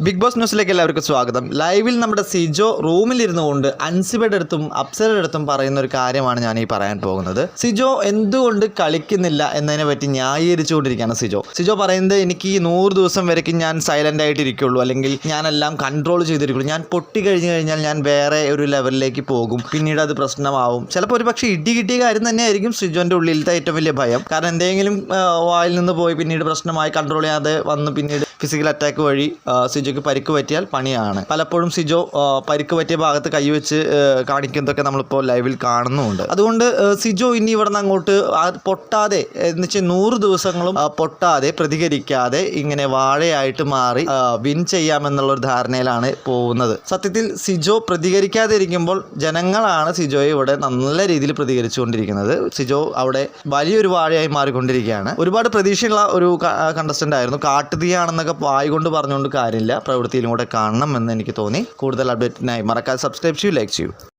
Big boss ന്യൂസിലേക്ക് എല്ലാവർക്കും സ്വാഗതം. ലൈവിൽ നമ്മുടെ സിജോ റൂമിലിരുന്നു കൊണ്ട് അൻസിബയുടെ അടുത്തും അപ്സരയുടെ അടുത്തും പറയുന്ന ഒരു കാര്യമാണ് ഞാൻ ഈ പറയാൻ പോകുന്നത്. സിജോ എന്തുകൊണ്ട് കളിക്കുന്നില്ല എന്നതിനെ പറ്റി ന്യായീകരിച്ചുകൊണ്ടിരിക്കുകയാണ് സിജോ. സിജോ പറയുന്നത് എനിക്ക് ഈ നൂറ് ദിവസം വരയ്ക്കും ഞാൻ സൈലന്റ് ആയിട്ട് ഇരിക്കുള്ളൂ അല്ലെങ്കിൽ ഞാനെല്ലാം കൺട്രോൾ ചെയ്തിരിക്കുള്ളൂ. ഞാൻ പൊട്ടി കഴിഞ്ഞു കഴിഞ്ഞാൽ ഞാൻ വേറെ ഒരു ലെവലിലേക്ക് പോകും. പിന്നീട് അത് പ്രശ്നമാവും. ചിലപ്പോൾ ഒരു പക്ഷേ ഇടി കിട്ടിയ കാര്യം തന്നെയായിരിക്കും സിജോന്റെ ഉള്ളിലത്തെ ഏറ്റവും വലിയ ഭയം. കാരണം എന്തെങ്കിലും വായിൽ നിന്ന് പോയി പിന്നീട് പ്രശ്നമായി കൺട്രോൾ ചെയ്യാതെ വന്ന് പിന്നീട് ഫിസിക്കൽ അറ്റാക്ക് വഴി സിജോയ്ക്ക് പരിക്ക് പറ്റിയാൽ പണിയാണ്. പലപ്പോഴും സിജോ പരിക്ക് പറ്റിയ ഭാഗത്ത് കൈവച്ച് കാണിക്കുന്നതൊക്കെ നമ്മളിപ്പോൾ ലൈവിൽ കാണുന്നുമുണ്ട് അതുകൊണ്ട് സിജോ ഇനി ഇവിടെ നിന്ന് അങ്ങോട്ട് പൊട്ടാതെ എന്ന് വെച്ചാൽ നൂറ് ദിവസങ്ങളും പൊട്ടാതെ പ്രതികരിക്കാതെ ഇങ്ങനെ വാഴയായിട്ട് മാറി വിൻ ചെയ്യാമെന്നുള്ള ഒരു ധാരണയിലാണ് പോകുന്നത്. സത്യത്തിൽ സിജോ പ്രതികരിക്കാതെ ഇരിക്കുമ്പോൾ ജനങ്ങളാണ് സിജോയെ ഇവിടെ നല്ല രീതിയിൽ പ്രതികരിച്ചുകൊണ്ടിരിക്കുന്നത്. സിജോ അവിടെ വലിയൊരു വാഴയായി മാറിക്കൊണ്ടിരിക്കുകയാണ്. ഒരുപാട് പ്രതീക്ഷയുള്ള ഒരു കണ്ടസ്റ്റന്റ് ആയിരുന്നു. കാട്ടുതീയാണെന്നൊക്കെ വായി കൊണ്ട് പറഞ്ഞുകൊണ്ട് കാര്യമില്ല. പ്രവൃത്തിയിലും കൂടെ കാണണം എന്ന് എനിക്ക് തോന്നി. കൂടുതൽ അപ്ഡേറ്റിനായി മറക്കാതെ സബ്സ്ക്രൈബ് ചെയ്യൂ ലൈക്ക് ചെയ്യൂ.